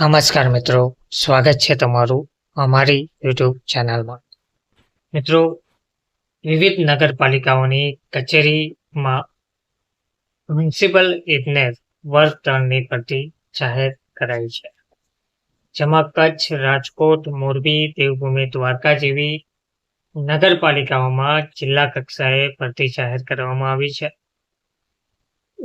નમસ્કાર મિત્રો. સ્વાગત છે તમારું અમારી યુટ્યુબ ચેનલમાં. મિત્રો, વિવિધ નગરપાલિકાઓની કચેરીમાં મ્યુનિસિપલ ઇજનેર વર્ગ ત્રણની ભરતી જાહેર કરાઈ છે. જેમાં કચ્છ, રાજકોટ, મોરબી, દેવભૂમિ, દ્વારકા જેવી નગરપાલિકાઓમાં જિલ્લા કક્ષાએ ભરતી જાહેર કરવામાં આવી છે.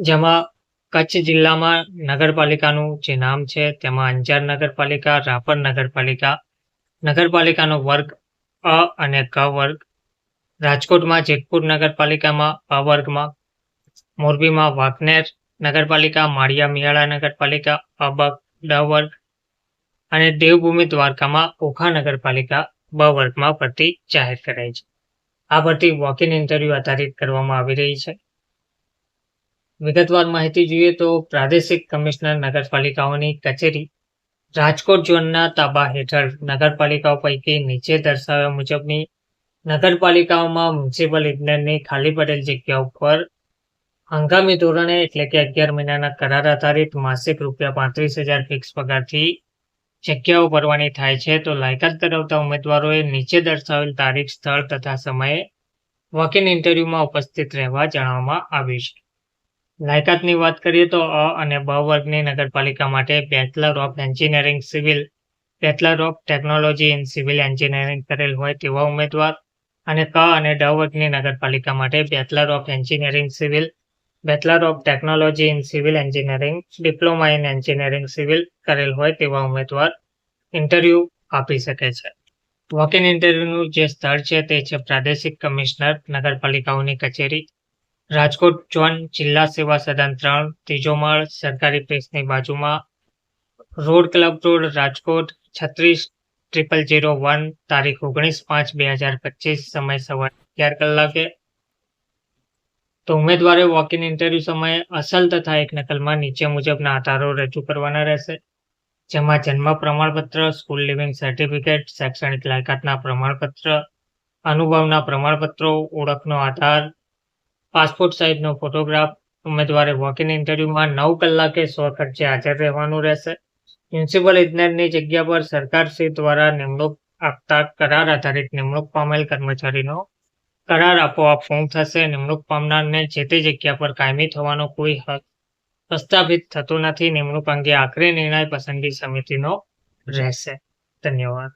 જેમાં કચ્છ જિલ્લામાં નગરપાલિકાનું જે નામ છે, તેમાં અંજાર નગરપાલિકા, રાપર નગરપાલિકા, નગરપાલિકાનો વર્ગ અ અને ક વર્ગ, રાજકોટમાં જેતપુર નગરપાલિકામાં અ વર્ગમાં, મોરબીમાં વાંકનેર નગરપાલિકા, માળિયા મિયાળા નગરપાલિકા અબ ડ વર્ગ અને દેવભૂમિ દ્વારકામાં ઓખા નગરપાલિકા બ વર્ગમાં ભરતી જાહેર કરાઈ છે. આ ભરતી વોક ઇન ઇન્ટરવ્યુ આધારિત કરવામાં આવી રહી છે. વિગતવાર માહિતી જોઈએ તો પ્રાદેશિક કમિશનર નગરપાલિકાઓની કચેરી રાજકોટ ઝોનના તાબા હેઠળ નગરપાલિકાઓ પૈકી નીચે દર્શાવ્યા મુજબની નગરપાલિકાઓમાં મ્યુનિસિપલ ઇજનેરની ખાલી પડેલ જગ્યા ઉપર હંગામી ધોરણે એટલે કે અગિયાર મહિનાના કરાર આધારિત માસિક રૂપિયા પાંત્રીસ હજાર ફિક્સ પગારથી જગ્યાઓ ભરવાની થાય છે તો લાયકાત ધરાવતા ઉમેદવારોએ નીચે દર્શાવેલ તારીખ, સ્થળ તથા સમયે વોક ઇન ઇન્ટરવ્યુમાં ઉપસ્થિત રહેવા જણાવવામાં આવ્યું છે. લાયકાતની વાત કરીએ તો અ અને બ વર્ગની નગરપાલિકા માટે bachelor of engineering civil bachelor of technology in civil engineering કરેલ હોય તેવા ઉમેદવાર અને ક અને ડ વર્ગની નગરપાલિકા માટે bachelor of engineering civil bachelor of technology in civil engineering diploma in engineering civil કરેલ હોય તેવા ઉમેદવાર ઇન્ટરવ્યૂ આપી શકે છે. વોક ઇન ઇન્ટરવ્યૂનું જે સ્થળ છે તે છે પ્રાદેશિક કમિશનર, નગરપાલિકાઓની કચેરી. રાજકોટ ચોન જિલ્લા સેવા સદન ત્રણ ત્રીજો માળ સરકારી પ્રેસની બાજુમાં રોડ ક્લબ રોડ રાજકોટ, છત્રીસ ટ્રિપલ જીરો વન, તારીખ ઓગણીસ પાંચ, બે હજાર પચીસ, સમય સવારે અગિયાર કલાકે. તો ઉમેદવારે વોક ઇન ઇન્ટરવ્યૂ સમયે અસલ તથા એક નકલમાં નીચે મુજબના આધારો રજૂ કરવાના રહેશે. જેમાં જન્મ પ્રમાણપત્ર સ્કૂલ લિવિંગ સર્ટિફિકેટ શૈક્ષણિક લાયકાતના પ્રમાણપત્ર, અનુભવના પ્રમાણપત્રો, ઓળખનો આધાર પાસપોર્ટ સાઇઝનો ફોટોગ્રાફ, ઉમેદવારે વોક ઇન ઇન્ટરવ્યુમાં નવ કલાકે સો ખર્ચે હાજર રહેવાનું રહેશે. મ્યુનિસિપલ ઇજનેરની જગ્યા પર સરકારશ્રી દ્વારા નિમણૂક આપતા કરાર આધારિત નિમણૂક પામેલ કર્મચારીનો કરાર આપોઆપ ફોર્મ થશે. નિમણૂક પામનારને જે તે જગ્યા પર કાયમી થવાનો કોઈ હક પ્રસ્થાપિત થતો નથી. નિમણૂક અંગે આખરી નિર્ણય પસંદગી સમિતિનો રહેશે. ધન્યવાદ.